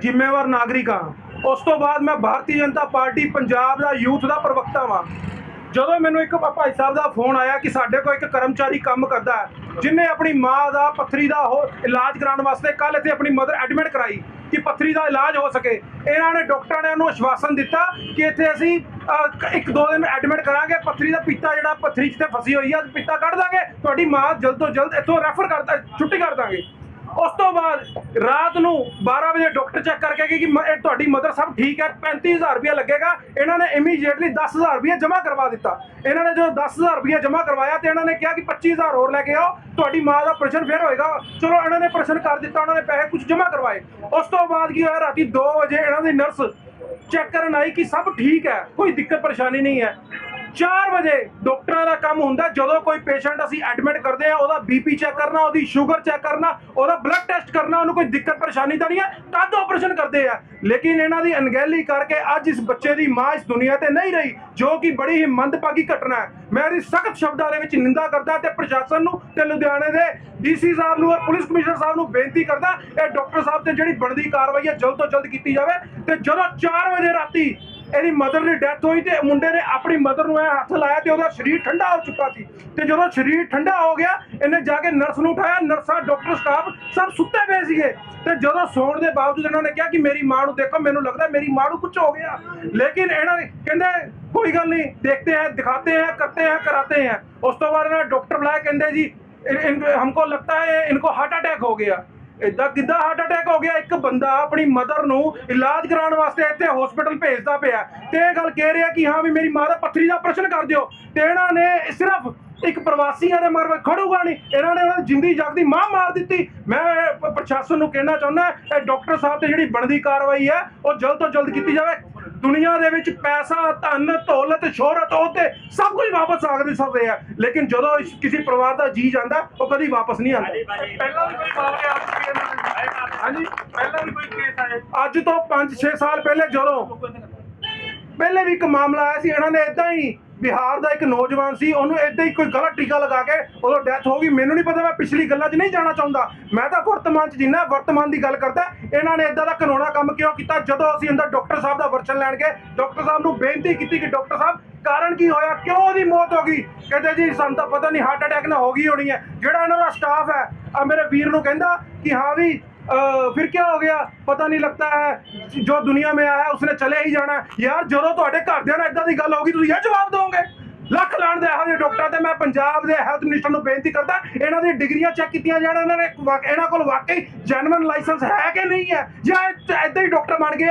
ਜ਼ਿੰਮੇਵਾਰ ਨਾਗਰਿਕ ਹਾਂ। ਉਸ ਤੋਂ ਬਾਅਦ ਮੈਂ ਭਾਰਤੀ ਜਨਤਾ ਪਾਰਟੀ ਪੰਜਾਬ ਦਾ ਯੂਥ ਦਾ ਪ੍ਰਵਕਤਾ ਹਾਂ ਜਦੋਂ ਮੈਨੂੰ ਇੱਕ ਭਾਈ ਸਾਹਿਬ ਦਾ ਫੋਨ ਆਇਆ ਕਿ ਸਾਡੇ ਕੋਲ ਇੱਕ ਕਰਮਚਾਰੀ ਕੰਮ ਕਰਦਾ ਹੈ, ਜਿਨੇ ਆਪਣੀ ਮਾਂ ਦਾ, ਪੱਥਰੀ ਦਾ ਹੋ, ਇਲਾਜ ਕਰਾਉਣ ਵਾਸਤੇ ਕੱਲ ਇੱਥੇ ਆਪਣੀ ਮਦਰ ਐਡਮਿਟ ਕਰਾਈ ਕਿ ਪੱਥਰੀ ਦਾ ਇਲਾਜ ਹੋ ਸਕੇ। ਇਹਨਾਂ ਨੇ ਡਾਕਟਰਾਂ ਨੇ ਉਹਨੂੰ ਆਸ਼ਵਾਸਨ ਦਿੱਤਾ ਕਿ ਇੱਥੇ ਅਸੀਂ ਇੱਕ ਦੋ ਦਿਨ ਐਡਮਿਟ ਕਰਾਂਗੇ, ਪੱਥਰੀ ਦਾ ਪਿੱਤਾ ਜਿਹੜਾ ਪੱਥਰੀ 'ਚ ਤੇ ਫਸੀ ਹੋਈ ਆ, ਪਿੱਤਾ ਕੱਢ ਦਾਂਗੇ। ਤੁਹਾਡੀ ਮਾਂ ਜਲਦ ਤੋਂ ਜਲਦ ਇੱਥੋਂ ਰੈਫਰ ਕਰਦਾ, ਛੁੱਟੀ ਕਰ ਦਾਂਗੇ। ਉਸ ਤੋਂ ਬਾਅਦ ਰਾਤ ਨੂੰ 12 ਵਜੇ ਡਾਕਟਰ ਚੈੱਕ ਕਰਕੇ ਕਿ ਮ- ਇਹ ਤੁਹਾਡੀ ਮਦਰ ਸਭ ਠੀਕ ਹੈ 35000 ਰੁਪਇਆ ਲੱਗੇਗਾ। ਇਹਨਾਂ ਨੇ ਇਮੀਡੀਏਟਲੀ 10000 ਰੁਪਇਆ ਜਮ੍ਹਾਂ ਕਰਵਾ ਦਿੱਤਾ। ਇਹਨਾਂ ਨੇ ਜਦੋਂ 10000 ਰੁਪਇਆ ਜਮ੍ਹਾਂ ਕਰਵਾਇਆ ਤੇ ਇਹਨਾਂ ਨੇ ਕਿਹਾ ਕਿ 25000 ਹੋਰ ਲੈ ਕੇ ਆਓ, ਤੁਹਾਡੀ ਮਾਂ ਦਾ ਪ੍ਰਸ਼ਨ ਫੇਰ ਹੋਏਗਾ। ਚਲੋ, ਇਹਨਾਂ ਨੇ ਪ੍ਰਸ਼ਨ ਕਰ ਦਿੱਤਾ, ਉਹਨਾਂ ਨੇ ਪੈਸੇ ਕੁਝ ਜਮ੍ਹਾਂ ਕਰਵਾਏ। ਉਸ ਤੋਂ ਬਾਅਦ ਕੀ ਹੋਇਆ, ਰਾਤੀ 2 ਵਜੇ ਇਹਨਾਂ ਦੀ ਨਰਸ ਚੈੱਕ ਕਰਨ ਆਈ ਕਿ ਸਭ ਠੀਕ ਹੈ, ਕੋਈ ਦਿੱਕਤ ਪਰੇਸ਼ਾਨੀ ਨਹੀਂ ਹੈ। 4 ਵਜੇ ਡਾਕਟਰਾਂ ਦਾ ਕੰਮ ਹੁੰਦਾ, ਜਦੋਂ ਕੋਈ ਪੇਸ਼ੈਂਟ ਅਸੀਂ ਐਡਮਿਟ ਕਰਦੇ ਆ ਉਹਦਾ ਬੀਪੀ ਚੈੱਕ ਕਰਨਾ, ਉਹਦੀ ਸ਼ੂਗਰ ਚੈੱਕ ਕਰਨਾ, ਉਹਦਾ ਬਲੱਡ ਟੈਸਟ ਕਰਨਾ, ਉਹਨੂੰ ਕੋਈ ਦਿੱਕਤ ਪਰੇਸ਼ਾਨੀ ਤਾਂ ਨਹੀਂ ਹੈ, ਤਦ ਆਪਰੇਸ਼ਨ ਕਰਦੇ ਆ। ਲੇਕਿਨ ਇਹਨਾਂ ਦੀ ਅਣਗਹਿਲੀ ਕਰਕੇ ਅੱਜ ਇਸ ਬੱਚੇ ਦੀ ਮਾਂ ਇਸ ਦੁਨੀਆ ਤੇ ਨਹੀਂ ਰਹੀ, ਜੋ ਕਿ ਬੜੀ ਹੀ ਮੰਦਭਾਗੀ ਘਟਨਾ ਹੈ। ਮੈਂ ਇਹਦੀ ਸਖਤ ਸ਼ਬਦਾਂ ਦੇ ਵਿੱਚ ਨਿੰਦਾ ਕਰਦਾ ਤੇ ਪ੍ਰਸ਼ਾਸਨ ਨੂੰ ਤੇ ਲੁਧਿਆਣੇ ਦੇ ਡੀਸੀ ਸਾਹਿਬ ਨੂੰ ਔਰ ਪੁਲਿਸ ਕਮਿਸ਼ਨਰ ਸਾਹਿਬ ਨੂੰ ਬੇਨਤੀ ਕਰਦਾ, ਇਹ ਡਾਕਟਰ ਸਾਹਿਬ ਤੇ ਜਿਹੜੀ ਬਣਦੀ ਕਾਰਵਾਈ ਹੈ, ਜਲਦ ਤੋਂ ਜਲਦ ਕੀਤੀ ਜਾਵੇ ਤੇ ਜਦੋਂ 4 ਵਜੇ ਰਾਤੀ ਇਹਦੀ ਮਦਰ ਦੀ ਡੈਥ ਹੋਈ ਤੇ ਮੁੰਡੇ ਨੇ ਆਪਣੀ ਮਦਰ ਨੂੰ ਐ ਹੱਥ ਲਾਇਆ ਤੇ ਉਹਦਾ ਸਰੀਰ ਠੰਡਾ ਹੋ ਚੁੱਕਾ ਸੀ। ਤੇ ਜਦੋਂ ਸਰੀਰ ਠੰਡਾ ਹੋ ਗਿਆ, ਇਹਨੇ ਜਾ ਕੇ ਨਰਸ ਨੂੰ ਉਠਾਇਆ ਨਰਸਾਂ ਡਾਕਟਰ ਸਟਾਫ ਸਭ ਸੁੱਤੇ ਪਏ ਸੀਗੇ। ਤੇ ਜਦੋਂ ਸੌਣ ਦੇ ਬਾਵਜੂਦ ਇਹਨਾਂ ਨੇ ਕਿਹਾ ਕਿ ਮੇਰੀ ਮਾਂ ਨੂੰ ਦੇਖੋ, ਮੈਨੂੰ ਲੱਗਦਾ ਮੇਰੀ ਮਾਂ ਨੂੰ ਕੁਝ ਹੋ ਗਿਆ। ਲੇਕਿਨ ਇਹਨਾਂ ਨੇ ਕਹਿੰਦੇ, ਕੋਈ ਗੱਲ ਨਹੀਂ, ਦੇਖਦੇ ਹੈ ਦਿਖਾਤੇ ਹੈ ਕਰਤੇ ਹੈ ਕਰਾਤੇ ਹੈ ਉਸ ਤੋਂ ਬਾਅਦ ਇਹਨਾਂ ਡਾਕਟਰ ਬੁਲਾਇਆ, ਕਹਿੰਦੇ ਜੀ हमको लगता है इनको हार्ट अटैक हो गया ਇਦਾਂ ਕਿੱਦਾਂ ਹਾਰਟ ਅਟੈਕ ਹੋ ਗਿਆ? ਇੱਕ ਬੰਦਾ ਆਪਣੀ ਮਦਰ ਨੂੰ ਇਲਾਜ ਕਰਾਉਣ ਵਾਸਤੇ ਇੱਥੇ ਹਸਪੀਟਲ ਭੇਜਦਾ ਪਿਆ। ਤੇ ਇਹ ਗੱਲ ਕਹਿ ਰਿਹਾ ਕਿ ਹਾਂ ਵੀ ਮੇਰੀ ਮਾਂ ਦਾ ਪੱਥਰੀ ਦਾ ਪ੍ਰਸ਼ਨ ਕਰ ਦਿਓ। ਤੇ ਇਹਨਾਂ ਨੇ ਸਿਰਫ ਇੱਕ ਪ੍ਰਵਾਸੀਆਂ ਦੇ ਮਰ ਖੜੂਗਾ ਨਹੀਂ। ਇਹਨਾਂ ਨੇ ਉਹਨਾਂ ਦੀ ਜਿੰਦੀ ਜਾਗਦੀ ਮਾਂ ਮਾਰ ਦਿੱਤੀ। ਮੈਂ ਪ੍ਰਸ਼ਾਸਨ ਨੂੰ ਕਹਿਣਾ ਚਾਹੁੰਦਾ, ਇਹ ਡਾਕਟਰ ਸਾਹਿਬ ਤੇ ਜਿਹੜੀ ਬਣਦੀ ਕਾਰਵਾਈ ਹੈ, ਉਹ ਜਲਦ ਤੋਂ ਜਲਦ ਕੀਤੀ ਜਾਵੇ। ਦੁਨੀਆ ਦੇ ਵਿੱਚ ਪੈਸਾ ਧਨ ਦੌਲਤ ਸ਼ੋਹਰਤ ਉਹ ਤੇ ਸਭ ਕੁਝ ਵਾਪਸ ਆ ਸਕਦੇ ਸਕਦੇ ਆ। ਲੇਕਿਨ ਜਦੋਂ ਇਸ- ਕਿਸੇ ਪਰਿਵਾਰ ਦਾ ਜੀ ਜਾਂਦਾ ਉਹ ਕਦੀ ਵਾਪਸ ਨਹੀਂ ਆਉਂਦਾ। ਪਹਿਲਾਂ ਵੀ ਕੋਈ ਮਾਮਲੇ ਆ ਚੁੱਕੇ ਨੇ ਹਾਂਜੀ। ਪਹਿਲਾਂ ਵੀ ਕੋਈ ਕੇਸ ਆਏ ਅੱਜ ਤੋਂ 5-6 ਸਾਲ ਪਹਿਲੇ ਜਦੋਂ ਪਹਿਲੇ ਵੀ ਇੱਕ ਮਾਮਲਾ ਆਇਆ ਸੀ ਇਹਨਾਂ ਨੇ ਇਦਾਂ ਹੀ ਬਿਹਾਰ ਦਾ ਇੱਕ ਨੌਜਵਾਨ ਸੀ, ਉਹਨੂੰ ਇੱਦਾਂ ਹੀ ਕੋਈ ਗਲਤ ਟੀਕਾ ਲਗਾ ਕੇ ਉਦੋਂ ਡੈਥ ਹੋ ਗਈ। ਮੈਨੂੰ ਨਹੀਂ ਪਤਾ ਮੈਂ ਪਿਛਲੀ ਗੱਲਾਂ 'ਚ ਨਹੀਂ ਜਾਣਾ ਚਾਹੁੰਦਾ। ਮੈਂ ਤਾਂ ਵਰਤਮਾਨ 'ਚ ਜਿੰਨਾ ਵਰਤਮਾਨ ਦੀ ਗੱਲ ਕਰਦਾ, ਇਹਨਾਂ ਨੇ ਇੱਦਾਂ ਦਾ ਕਾਨੂੰਨਾ ਕੰਮ ਕਿਉਂ ਕੀਤਾ? ਜਦੋਂ ਅਸੀਂ ਅੰਦਰ ਡਾਕਟਰ ਸਾਹਿਬ ਦਾ ਵਰਸ਼ਨ ਲੈਣ ਗਏ, ਡਾਕਟਰ ਸਾਹਿਬ ਨੂੰ ਬੇਨਤੀ ਕੀਤੀ ਕਿ ਡਾਕਟਰ ਸਾਹਿਬ, ਕਾਰਨ ਕੀ ਹੋਇਆ? ਕਿਉਂ ਉਹਦੀ ਮੌਤ ਹੋ ਗਈ? ਕਹਿੰਦੇ ਜੀ, ਸਾਨੂੰ ਤਾਂ ਪਤਾ ਨਹੀਂ ਹਾਰਟ ਅਟੈਕ ਨਾ ਹੋ ਗਈ ਹੋਣੀ ਹੈ। ਜਿਹੜਾ ਇਹਨਾਂ ਦਾ ਸਟਾਫ ਹੈ ਆ ਮੇਰੇ ਵੀਰ ਨੂੰ ਕਹਿੰਦਾ ਕਿ ਹਾਂ ਵੀ ਫਿਰ ਕੀ ਹੋ ਗਿਆ? ਪਤਾ ਨਹੀਂ ਲੱਗਦਾ ਹੈ। ਜੋ ਦੁਨੀਆ ਮੇ ਆਇਆ ਉਸਨੇ ਚਲੇ ਹੀ ਜਾਣਾ ਯਾਰ, ਜਦੋਂ ਤੁਹਾਡੇ ਘਰਦਿਆਂ ਨਾਲ ਇਦਾਂ ਦੀ ਗੱਲ ਹੋਗੀ ਤੁਸੀਂ ਇਹ ਜਵਾਬ ਦਿਓਗੇ? ਲੱਖ ਲਾਣ ਦੇ ਇਹੋ ਜਿਹੇ ਡਾਕਟਰ ਤੇ ਮੈਂ ਪੰਜਾਬ ਦੇ ਹੈਲਥ ਮਿਨਿਸਟਰ ਨੂੰ ਬੇਨਤੀ ਕਰਦਾ, ਇਹਨਾਂ ਦੀ ਡਿਗਰੀਆਂ ਚੈੱਕ ਕੀਤੀਆਂ ਜਾਣ, ਇਹਨਾਂ ਨੇ ਇਹਨਾਂ ਕੋਲ ਵਾਕਈ ਜੈਨੂਇਨ ਲਾਇਸੈਂਸ ਹੈ ਕਿ ਨਹੀਂ ਹੈ? ਜਾਂ ਇਦਾਂ ਹੀ ਡਾਕਟਰ ਬਣ ਗਏ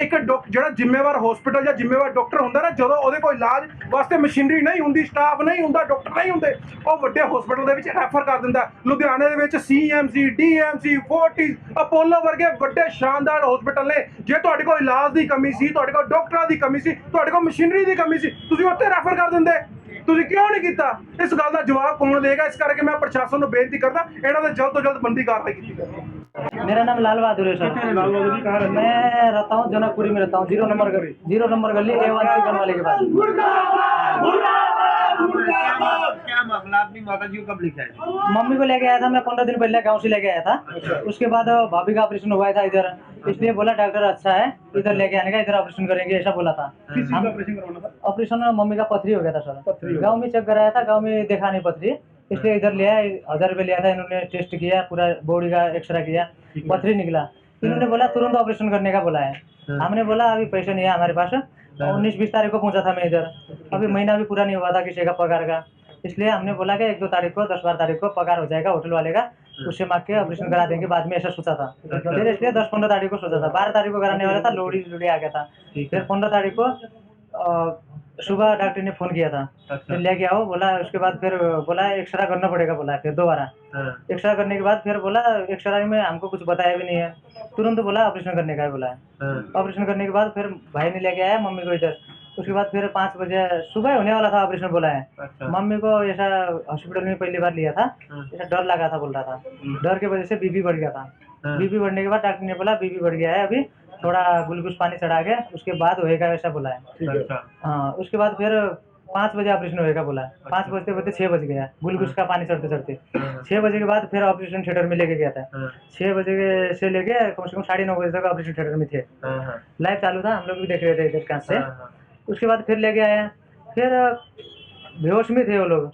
ਇੱਕ ਡਾਕ- ਜਿਹੜਾ ਜ਼ਿੰਮੇਵਾਰ ਹਸਪੀਟਲ ਜਾਂ ਜ਼ਿੰਮੇਵਾਰ ਡਾਕਟਰ ਹੁੰਦਾ ਨਾ, ਜਦੋਂ ਉਹਦੇ ਕੋਲ ਇਲਾਜ ਵਾਸਤੇ ਮਸ਼ੀਨਰੀ ਨਹੀਂ ਹੁੰਦੀ ਸਟਾਫ ਨਹੀਂ ਹੁੰਦਾ ਡਾਕਟਰ ਨਹੀਂ ਹੁੰਦੇ, ਉਹ ਵੱਡੇ ਹਸਪੀਟਲ ਦੇ ਵਿੱਚ ਰੈਫਰ ਕਰ ਦਿੰਦਾ। ਲੁਧਿਆਣੇ ਦੇ ਵਿੱਚ ਸੀਐਮਸੀ ਡੀਐਮਸੀ ਫੋਰਟਿਸ ਅਪੋਲੋ ਵਰਗੇ ਵੱਡੇ ਸ਼ਾਨਦਾਰ ਹਸਪੀਟਲ ਨੇ। ਜੇ ਤੁਹਾਡੇ ਕੋਲ ਇਲਾਜ ਦੀ ਕਮੀ ਸੀ, ਤੁਹਾਡੇ ਕੋਲ ਡਾਕਟਰਾਂ ਦੀ ਕਮੀ ਸੀ, ਤੁਹਾਡੇ ਕੋਲ ਮਸ਼ੀਨਰੀ ਦੀ ਕਮੀ ਸੀ, ਤੁਸੀਂ ਉੱਥੇ ਰੈਫਰ ਕਰ ਦਿੰਦੇ। ਤੁਸੀਂ ਕਿਉਂ ਨਹੀਂ ਕੀਤਾ? ਇਸ ਗੱਲ ਦਾ ਜਵਾਬ ਕੌਣ ਦੇਗਾ? ਇਸ ਕਰਕੇ ਮੈਂ ਪ੍ਰਸ਼ਾਸਨ ਨੂੰ ਬੇਨਤੀ ਕਰਦਾ, ਇਹਨਾਂ ਦੇ ਜਲਦ ਤੋਂ ਜਲਦ ਬੰਦੀ ਕਾਰਵਾਈ ਕੀਤੀ ਜਾਵੇ। मेरा नाम लाल बहादुर है सर। मैं रहता हूँ जनकपुरी में रहता हूँ। ज़ीरो नंबर गली। ज़ीरो नंबर गली ए वन चिकन वाले के पास क्या मामला? अपनी माता जी को कब लेके आए? मम्मी को लेके आया था मैं पंद्रह दिन पहले गाँव से लेके आया था। उसके बाद भाभी का ऑपरेशन हुआ था इधर। इसलिए बोला डॉक्टर अच्छा है इधर लेके आने का इधर ऑपरेशन करेंगे ऐसा बोला था। ऑपरेशन करवाना था? ऑपरेशन मम्मी का पथरी हो गया था सर। पथरी गाँव में चेक कराया था गाँव में देखा नहीं पथरी। इसलिए इधर लिया हज़ार रुपये लिया था इन्होंने टेस्ट किया पूरा बॉडी का एक्सरे किया पथरी निकला। इन्होंने बोला तुरंत ऑपरेशन करने का बोला है। हमने बोला अभी पैसे नहीं है हमारे पास। उन्नीस बीस तारीख को पहुँचा था मैं इधर। अभी महीना भी पूरा नहीं हुआ था किसी का पगार का। इसलिए हमने बोला कि एक दो तारीख को दस बारह तारीख को पगार हो जाएगा होटल वाले का। उससे मांग के ऑपरेशन करा देंगे बाद में ऐसा सोचा था। फिर इसलिए दस पंद्रह तारीख को सोचा था। बारह तारीख को कराने वाला था लोड़ी लोड़ी आ गया था। फिर पंद्रह तारीख को सुबह डॉक्टर ने फ़ोन किया था। फिर लेके आओ बोला उसके बाद फिर बोला एक्सरा करना पड़ेगा बोला फिर दोबारा। एक्सरा करने के बाद फिर बोला एक्सरा में हमको कुछ बताया भी नहीं है। तुरंत बोला ऑपरेशन करने का है बोला। ऑपरेशन करने के बाद फिर भाई ने लेके आया मम्मी को इधर। उसके बाद फिर पाँच बजे सुबह होने वाला था ऑपरेशन बोला है। अच्छा। मम्मी को ऐसा हॉस्पिटल में पहली बार लिया था। ऐसा डर लगा था बोल रहा था। डर की वजह से बीबी बढ़ गया था। हाँ। बीबी बढ़ने के बाद डॉक्टर ने बोला बीबी बढ़ गया है अभी। थोड़ा ग्लूकोज पानी चढ़ा के उसके बाद होएगा ऐसा बोला है। अच्छा। हाँ उसके बाद फिर पाँच बजे ऑपरेशन होएगा बोला पाँच बजते बजते छः बज गया गुलगुस का पानी चढ़ते चढ़ते। हाँ, छः बजे के बाद फिर ऑपरेशन थिएटर में लेके गया था। हाँ, छः बजे के- से लेके कम से कम साढ़े नौ बजे तक ऑपरेशन थिएटर में थे। हाँ, हाँ, लाइव चालू था हम लोग भी देख रहे थे इधर कांच से। हाँ, हाँ, उसके बाद फिर लेके आया। फिर बेहोश में थे वो लोग।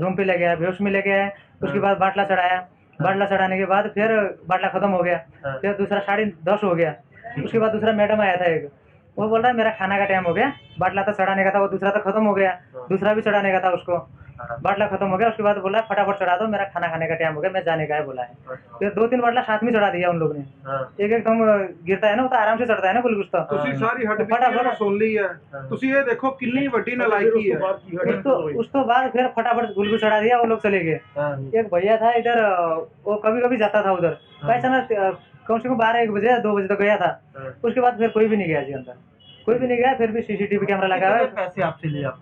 रूम पे ले गया बेहोश में लेके आया। उसके बाद बाटला चढ़ाया। बाटला चढ़ाने के बाद फिर बाटला खत्म हो गया। हाँ। फिर दूसरा साढ़े दस हो गया। उसके बाद दूसरा मैडम आया था एक वो बोल रहा है मेरा खाना का टाइम हो गया बाटला तो चढ़ाने का था वो दूसरा तो खत्म हो गया दूसरा भी चढ़ाने का था उसको हाँ, बाटला खत्म हो गया उसके बाद बोला फटाफट चढ़ा दो मेरा खाना खाने का टाइम हो गया मैं जाने का है बोला है हाँ, फिर दो तीन बाटला साथ में चढ़ा दिया उन लोग ने हाँ, एक एक दम गिरता है ना वो तो आराम से चढ़ता है ना गुलगुस तो ਤੁਸੀਂ ਸਾਰੀ ਹੱਡ ਫਟਾਫਟ। ਬੀਤੀ ਸੁਣ ਲਈ ਹੈ ਤੁਸੀਂ ਇਹ ਦੇਖੋ ਕਿੰਨੀ ਵੱਡੀ ਨਲਾਇਕੀ ਹੈ उस तो उस तो बाद फिर फटाफट गुलगुस चढ़ा दिया वो लोग चले गए हाँ, एक भैया था इधर अ, वो कभी कभी जाता था उधर पैसा ना अ, कम से कम बारह एक बजे दो बजे तक गया था हाँ। उसके बाद फिर कोई भी नहीं गया जी अंदर। कोई भी नहीं गया फिर भी सीसीटीवी कैमरा लगा हुआ है। पैसे आपसे लिया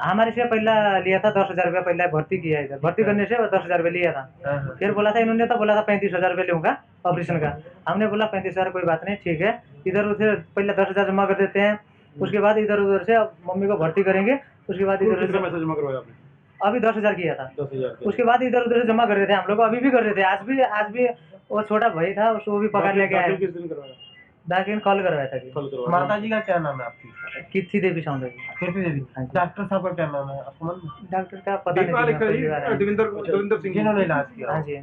हमारे से पहला लिया था दस हज़ार रुपया पहला भर्ती किया इधर। भर्ती हाँ। करने से दस हज़ार रुपया लिया था। हाँ, फिर बोला था इन्होंने तो बोला था पैंतीस हज़ार रुपया लूँगा ऑपरेशन का। हमने बोला पैंतीस हज़ार कोई बात नहीं ठीक है। इधर उधर पहले दस हज़ार जमा कर देते हैं। हम्म। उसके बाद इधर उधर से मम्मी को भर्ती करेंगे। उसके बाद इधर जमा करवाया अभी दस हज़ार किया था। 10000 उसके बाद इधर उधर से जमा कर रहे थे हम लोग अभी भी कर रहे थे आज भी आज भी वो छोटा भाई था उसको भी पकड़ लेके किस दाखिल कॉल करवाया था माता जी का क्या नाम है आपकी? कित्थी देवी सौंदर्य कैसी देवी। हाँ डॉक्टर साहब का क्या नाम है? आपको डॉक्टर का पता नहीं आया। दविंदर दविंदर सिंह जिन्होंने इलाज किया। हाँ जी।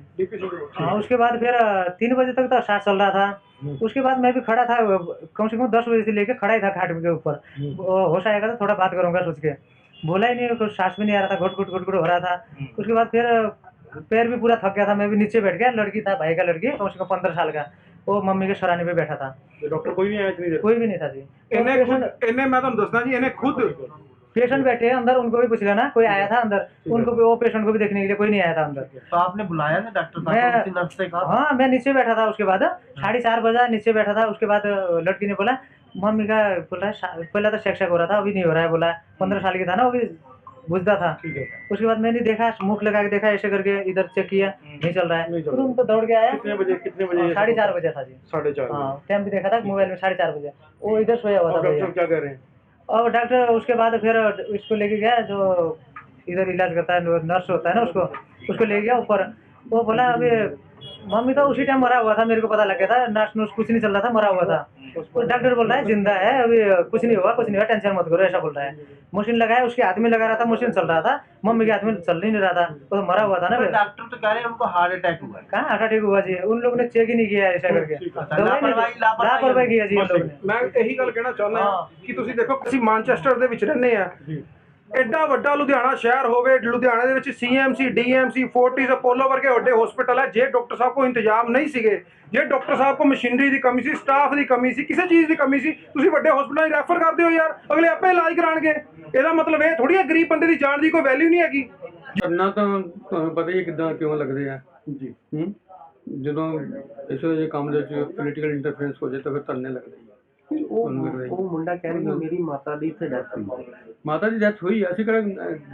हाँ उसके बाद फिर तीन बजे तक तो सांस चल रहा था। उसके बाद मैं भी खड़ा था कम से कम दस बजे से लेके खड़ा ही था खाट के ऊपर। वो होश आएगा तो थोड़ा बात करूँगा सोच के। बोला ही नहीं कुछ सांस भी नहीं आ रहा था घुट घुट घुट घुट हो रहा था उसके बाद फिर अ, पैर भी पूरा थक गया था मैं भी नीचे बैठ गया लड़की था भाई का लड़की कम से कम पंद्रह साल का वो मम्मी के सराने पे बैठा था ਡਾਕਟਰ ਕੋਈ ਨਹੀਂ ਆਇਆ ਇਤਨੀ ਦੇਰ कोई भी नहीं था जी ਇਹਨੇ ਖੁਦ ਇਹਨੇ ਮੈਂ ਤੁਹਾਨੂੰ ਦੱਸਣਾ ਜੀ ਇਹਨੇ ਖੁਦ पेशेंट बैठे हैं अंदर उनको भी पूछ लेना कोई आया था अंदर? उनको भी वो पेशेंट को भी देखने के लिए कोई नहीं आया था अंदर। तो आपने बुलाया ना डॉक्टर साहब नर्स से कहा? हाँ मैं नीचे बैठा था उसके बाद हाँ। साढ़े चार बजा नीचे बैठा था उसके बाद लड़की ने बोला मम्मी का बोला पहला तो शेक शेक हो रहा था अभी नहीं हो रहा है बोला पंद्रह हम्म। साल की था ना वो बुझता था। उसके बाद मैंने देखा मुख लगा के देखा ऐसे करके इधर चेक किया हम्म। नहीं चल रहा है। तुरंत तो दौड़ के आया। कितने बजे कितने बजे साढ़े चार बजे था जी। साढ़े चार हाँ, टाइम भी देखा था मोबाइल में साढ़े चार बजे। वो इधर सोया हुआ था क्या कह रहे हैं? और डॉक्टर उसके बाद फिर इसको लेके गया जो इधर इलाज करता है नर्स होता है ना उसको उसको ले गया ऊपर। वो बोला, अभी मम्मी तो उसी टाइम मरा हुआ था, मेरे को पता लग गया था नर्स नर्स कुछ नहीं चल रहा था, मरा हुआ था। तो डॉक्टर बोल रहा है जिंदा है अभी कुछ नहीं हुआ कुछ नहीं हुआ टेंशन मत करो ऐसा बोल रहा है मशीन लगाया उसके हाथ में लगा रहा था मशीन चल रहा था मम्मी के हाथ में चल ही नहीं रहा था वो तो मरा हुआ था ना फिर डॉक्टर तो कह रहे हैं उनको हार्ट अटैक हुआ है कहाँ हार्ट अटैक हुआ जी उन लोगों ने चेक ही नहीं किया ऐसा करके अच्छा, दवाई नहीं- लापरवाही- लापरवाही- लापरवाही किया जी उन लोगों ने ਮੈਂ ਇਹੀ ਗੱਲ ਕਹਿਣਾ ਚਾਹੁੰਦਾ ਹਾਂ ਹਾਂ। ਕਿ ਤੁਸੀਂ ਦੇਖੋ ਅਸੀਂ ਮਾਨਚੈਸਟਰ ਦੇ ਵਿੱਚ ਰਹਿੰਦੇ ਆ ਐਡਾ ਵੱਡਾ ਲੁਧਿਆਣਾ ਸ਼ਹਿਰ ਹੋਵੇ ਲੁਧਿਆਣੇ ਦੇ ਵਿੱਚ ਸੀਐਮਸੀ ਡੀਐਮਸੀ ਫੋਰਟਿਸ ਅਪੋਲੋ ਵਰਗੇ ਵੱਡੇ ਹਸਪੀਟਲ ਹੈ ਜੇ ਡਾਕਟਰ ਸਾਹਿਬ ਕੋਲ ਇੰਤਜ਼ਾਮ ਨਹੀਂ ਸੀਗੇ ਜੇ ਡਾਕਟਰ ਸਾਹਿਬ ਕੋਲ ਮਸ਼ੀਨਰੀ ਦੀ ਕਮੀ ਸੀ ਸਟਾਫ ਦੀ ਕਮੀ ਸੀ ਕਿਸੇ ਚੀਜ਼ ਦੀ ਕਮੀ ਸੀ ਤੁਸੀਂ ਵੱਡੇ ਹਸਪੀਟਲਾਂ 'ਚ ਰੈਫਰ ਕਰਦੇ ਹੋ ਯਾਰ ਅਗਲੇ ਆਪੇ ਇਲਾਜ ਕਰਾਣਗੇ ਇਹਦਾ ਮਤਲਬ ਇਹ ਥੋੜੀ ਹੈ ਗਰੀਬ ਬੰਦੇ ਦੀ ਜਾਨ ਦੀ ਕੋਈ ਵੈਲਿਊ ਨਹੀਂ ਹੈਗੀ। ਕਰਨਾ ਤਾਂ ਤੁਹਾਨੂੰ ਪਤਾ ਹੀ ਹੈ ਕਿੱਦਾਂ ਕਿਉਂ ਲੱਗਦੇ ਆ। ਜੀ। ਹੂੰ? ਜਦੋਂ ਇਸ ਜਿਹੇ ਕੰਮ ਦੇ ਵਿੱਚ ਪੋਲੀਟੀਕਲ ਇੰਟਰਫੇਰੈਂਸ ਹੋ ਜਾਏ ਤਾਂ ਫਿਰ ਧਰਨੇ ਲੱਗਦੇ ਆ। ਉਹ ਤੁਹਾਨੂੰ ਲੱਗਦਾ ਹੀ। ਉਹ ਮੁੰਡਾ ਕਹਿ ਰਿਹਾ ਮੇਰੀ ਮਾਤਾ ਦੀ ਇੱਥੇ ਡੈਥ ਹੋਈ। ਮਾਤਾ ਦੀ ਡੈਥ ਹੋਈ ਆ ਅਸੀਂ ਕਿਹੜਾ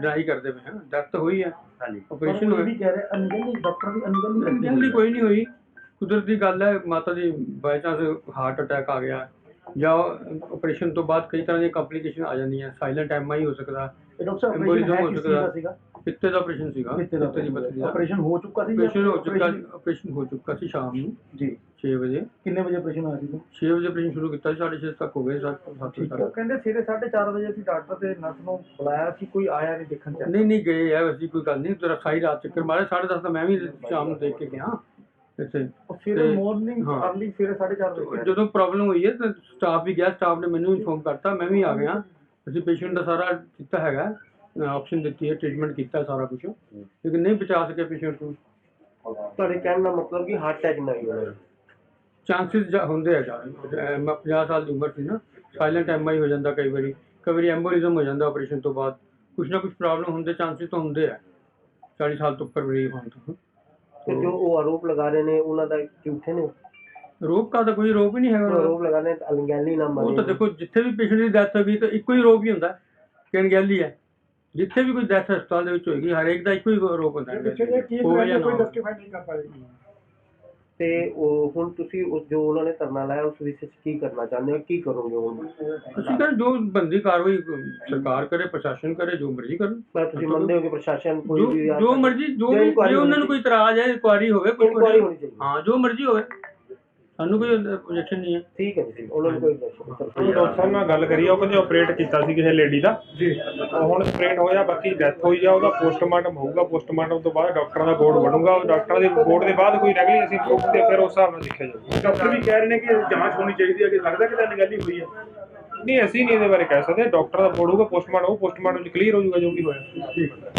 ਡਰਾਈ ਕਰਦੇ ਪਏ ਹਾਂ। ਡੈਥ ਹੋਈ ਆ। ਹਾਂਜੀ। ਆਪਰੇਸ਼ਨ ਹੋਇਆ। ਕਹਿ ਰਿਹਾ ਅਨਗਲੀ ਡਾਕਟਰ ਦੀ ਅਨਗਲੀ ਜਲਦੀ ਕੋਈ ਨਹੀਂ ਹੋਈ। ਕੁਦਰਤੀ ਗੱਲ ਹੈ ਮਾਤਾ ਦੀ ਬਾਈ ਚਾਂਸ ਹਾਰਟ ਅਟੈਕ ਆ ਗਿਆ। ਜਾਂ ਆਪਰੇਸ਼ਨ ਤੋਂ ਬਾਅਦ ਕਈ ਤਰ੍ਹਾਂ ਦੀਆਂ ਕੰਪਲਿਕੇਸ਼ਨ ਆ ਜਾਂਦੀਆਂ। ਸਾਇਲੈਂਟ ਐਮਆਈ ਹੋ ਸਕਦਾ। ਡਾਕਟਰ Embolism ਹੋ ਸਕਦਾ ਸੀਗਾ? ਪਿੱਤੇ ਦਾ ਆਪਰੇਸ਼ਨ ਸੀਗਾ ਪਿੱਤੇ ਦਾ ਦੀ ਪੱਥਰੀ ਦਾ। ਆਪਰੇਸ਼ਨ ਹੋ ਚੁੱਕਾ ਸੀ ਆਪਰੇਸ਼ਨ ਹੋ ਚੁੱਕਾ ਆਪਰੇਸ਼ਨ ਹੋ ਚੁੱਕਾ ਸੀ ਸ਼ਾਮ ਨੂੰ ਜੀ। 6 ਵਜੇ। ਕਿੰਨੇ ਵਜੇ ਆਪਰੇਸ਼ਨ ਹੋਇਆ ਸੀ 6 ਵਜੇ ਆਪਰੇਸ਼ਨ ਸ਼ੁਰੂ ਕੀਤਾ ਸੀ 6:30 ਤੱਕ ਹੋ ਗਏ 7 ਤੱਕ। ਕਹਿੰਦੇ ਸਵੇਰੇ 4:30 ਵਜੇ ਅਸੀਂ ਡਾਕਟਰ ਤੇ ਨਰਸ ਨੂੰ ਬੁਲਾਇਆ ਸੀ ਕੋਈ ਆਇਆ ਨਹੀਂ ਦੇਖਣ ਚ ਨਹੀਂ ਨਹੀਂ ਗਏ ਐ ਵੈਸੀ ਕੋਈ ਗੱਲ ਨਹੀਂ ਤੇਰਾ ਸਾਰੀ ਰਾਤ ਚੱਕਰ ਮਾਰੇ 10:30 ਤਾਂ ਮੈਂ ਵੀ ਸ਼ਾਮ ਨੂੰ ਦੇਖ ਕੇ ਗਿਆ। ਇੱਥੇ ਫਿਰ ਮਾਰਨਿੰਗ। ਅਰਲੀ ਸਵੇਰੇ 4:30 ਵਜੇ ਜਦੋਂ ਪ੍ਰੋਬਲਮ ਹੋਈ ਹੈ ਤਾਂ ਸਟਾਫ ਵੀ ਗਿਆ ਸਟਾਫ ਨੇ ਮੈਨੂੰ ਇਨਫੋਰਮ ਕਰਤਾ ਮੈਂ ਵੀ ਆ ਗਿਆ। ਅਸੀਂ ਪੇਸ਼ੈਂਟ ਦਾ ਸਾਰਾ ਕੀਤਾ ਹੈਗਾ। ਆਪਸ਼ਨ ਦਿੱਤੀ ਹੈ ਟ੍ਰੀਟਮੈਂਟ ਕੀਤਾ ਸਾਰਾ ਕੁਝ ਲੇਕਿਨ ਨਹੀਂ ਬਚਾ ਸਕੇ ਪੇਸ਼ੈਂਟ ਨੂੰ। ਤੁਹਾਡੇ ਕਹਿਣ ਦਾ ਮਤਲਬ ਕਿ ਹਾਰਟ ਅਟੈਕ ਨਹੀਂ ਹੋਣਾ ਚਾਂਸਸ ਹੁੰਦੇ ਹੈਗਾ ਮੈਂ 50 ਸਾਲ ਦੀ ਉਮਰ ਸੀ ਨਾ ਸਾਇਲੈਂਟ ਐਮਆਈ ਹੋ ਜਾਂਦਾ ਕਈ ਵਾਰੀ। ਕਈ ਵਾਰੀ ਐਂਬੋਲਿਜ਼ਮ ਹੋ ਜਾਂਦਾ ਆਪਰੇਸ਼ਨ ਤੋਂ ਬਾਅਦ। ਕੁਛ ਨਾ ਕੁਛ ਪ੍ਰੋਬਲਮ ਹੁੰਦੇ ਚਾਂਸਸ ਤਾਂ ਹੁੰਦੇ ਆ। 40 ਸਾਲ ਤੋਂ ਉੱਪਰ ਵੀ ਹੋਣ ਤੋਂ। ਤੇ ਜੋ ਉਹ ਆਰੋਪ ਲਗਾ ਰਹੇ ਨੇ ਉਹਨਾਂ ਦਾ ਝੂਠੇ ਨੇ? ਰੋਗ ਦਾ ਤਾਂ ਕੋਈ ਰੋਗ ਹੀ ਨਹੀਂ ਹੈਗਾ ਆਰੋਪ ਲਗਾ ਰਹੇ ਅਲਗੈਲੀ ਨਾਮ ਉਹ ਤਾਂ ਦੇਖੋ ਜਿੱਥੇ ਵੀ ਪੇਸ਼ੈਂਟ ਦੀ ਡੈਥ ਹੋ ਗਈ ਤਾਂ ਇੱਕੋ ਹੀ ਰੋਗ ਹੀ ਹੁੰਦਾ। ਕਿ ਅਣਗਹਿਲੀ ਹੈ। ਜਿੱਥੇ ਵੀ ਕੋਈ ਡੈਥ ਹਸਪਤਾਲ ਦੇ ਵਿੱਚ ਹੋਏਗੀ ਹਰੇਕ ਦਾ ਇੱਕੋ ਹੀ ਰੋਗ ਹੁੰਦਾ ਹੈ ਹੋਵੇ ਜਾਂ ਨਾ। ਹੋਵੇ। ਜਸਟੀਫਾਈ ਨਹੀਂ ਕਰ ਪਾਏ। ਤੇ ਉਹ ਹੁਣ ਤੁਸੀਂ ਉਸ ਜੋ ਉਹਨਾਂ ਨੇ ਧਰਨਾ ਲਾਇਆ ਉਸ ਵਿਸ਼ੇ 'ਚ ਕੀ ਕਰਨਾ ਚਾਹੁੰਦੇ ਹੋ? ਕੀ ਕਰੋਗੇ ਹੁਣ? ਅਸੀਂ ਕਹਿੰਦੇ ਜੋ ਬੰਦੀ ਕਾਰਵਾਈ ਸਰਕਾਰ ਕਰੇ ਪ੍ਰਸ਼ਾਸਨ ਕਰੇ ਜੋ ਮਰਜ਼ੀ ਕਰਨ। ਮੈਂ ਤੁਸੀਂ ਮੰਨਦੇ ਹੋ ਕਿ ਪ੍ਰਸ਼ਾਸਨ ਕੋਈ ਜੋ ਵੀ ਜੋ ਮਰਜ਼ੀ ਜੋ ਵੀ inquiry ਜੇ ਉਹਨਾਂ ਨੂੰ ਕੋਈ ਇਤਰਾਜ਼ ਹੈ ਇਨਕੁਆਰੀ ਹੋਵੇ ਕੋਈ ਇਨਕੁਆਇਰੀ ਹੋਣੀ ਚਾਹੀਦੀ। ਹਾਂ ਜੋ ਮਰਜ਼ੀ ਹੋਵੇ। ਸਾਨੂੰ ਕੋਈ ਓਬਜੈਕਸ਼ਨ ਨਹੀਂ ਹੈ। ਠੀਕ ਹੈ ਜੀ ਠੀਕ ਉਹਨਾਂ ਨੂੰ ਕੋਈ ਪ੍ਰਸ਼ਨ ਡਾਕਟਰ ਸਾਹਿਬ ਨਾਲ ਗੱਲ ਕਰੀ ਆ, ਉਹ ਕਹਿੰਦੇ ਆਪਰੇਟ ਕੀਤਾ ਸੀ ਕਿਸੇ ਲੇਡੀ ਦਾ। ਜੀ। ਹੁਣ ਆਪਰੇਟ ਹੋਇਆ ਬਾਕੀ ਡੈਥ ਹੋਈ ਆ ਉਹਦਾ ਪੋਸਟਮਾਰਟਮ ਹੋਊਗਾ ਪੋਸਟਮਾਰਟਮ ਤੋਂ ਬਾਅਦ ਡਾਕਟਰਾਂ ਦਾ ਬੋਰਡ ਬਣੂਗਾ। ਉਹ ਡਾਕਟਰਾਂ ਦੇ ਬੋਰਡ ਦੇ ਬਾਅਦ ਕੋਈ ਰੈਗੂਲਰ ਅਸੀਂ ਪ੍ਰੂਫ ਤੇ ਫਿਰ ਉਸ ਹਿਸਾਬ ਨਾਲ ਦੇਖਿਆ ਜਾਊਗਾ ਡਾਕਟਰ ਵੀ ਕਹਿ ਰਹੇ ਨੇ ਕਿ ਜਾਂਚ ਹੋਣੀ ਚਾਹੀਦੀ ਹੈ ਕਿ ਲੱਗਦਾ ਕਿ ਤਾਂ ਨਿਗਲੀ ਹੋਈ ਹੈ। ਨਹੀਂ ਅਸੀਂ ਨਹੀਂ ਇਹਦੇ ਬਾਰੇ ਕਹਿ ਸਕਦੇ। ਡਾਕਟਰ ਦਾ ਬੋਰਡ ਹੋਊਗਾ ਪੋਸਟਮਾਰਟਮ ਉਹ ਪੋਸਟਮਾਰਟਮ ਚ ਕਲੀਅਰ ਹੋ ਜਾਊਗਾ ਜੋ ਵੀ ਹੋਇਆ।